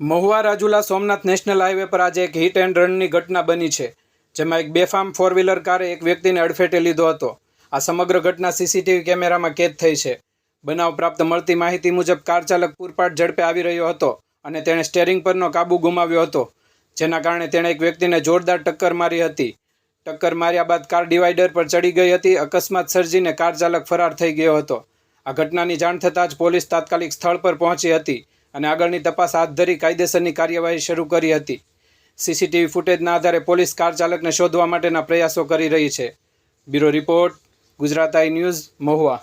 Mahuva Rajula Somnath national highway પર આજે એક હિટ એન્ડ રનની ઘટના બની છે, જેમાં એક બેફામ ફોર વ્હીલર કારે એક વ્યક્તિને અડફેટે લીધો હતો. આ સમગ્ર ઘટના સીસીટીવી કેમેરામાં કેદ થઈ છે. બનાવ પ્રાપ્ત મળતી માહિતી મુજબ કાર ચાલક પૂરપાટ ઝડપે આવી રહ્યો હતો અને તેણે સ્ટેરિંગ પરનો કાબુ ગુમાવ્યો હતો, જેના કારણે તેણે એક વ્યક્તિને જોરદાર ટક્કર મારી હતી. ટક્કર માર્યા બાદ કાર ડિવાઈડર પર ચડી ગઈ હતી, અકસ્માત સર્જીને કાર ચાલક ફરાર થઈ ગયો હતો. આ ઘટનાની જાણ થતાં જ પોલીસ તાત્કાલિક સ્થળ પર પહોંચી હતી. અને આગળની તપાસ હાથ ધરી કાયદેસરની કાર્યવાહી શરૂ કરી હતી. સીસીટીવી ફૂટેજના આધારે પોલીસ કાર ચાલકને શોધવા માટેના પ્રયાસો કરી રહી છે. Bureau report, Gujarat I news, Mahuva.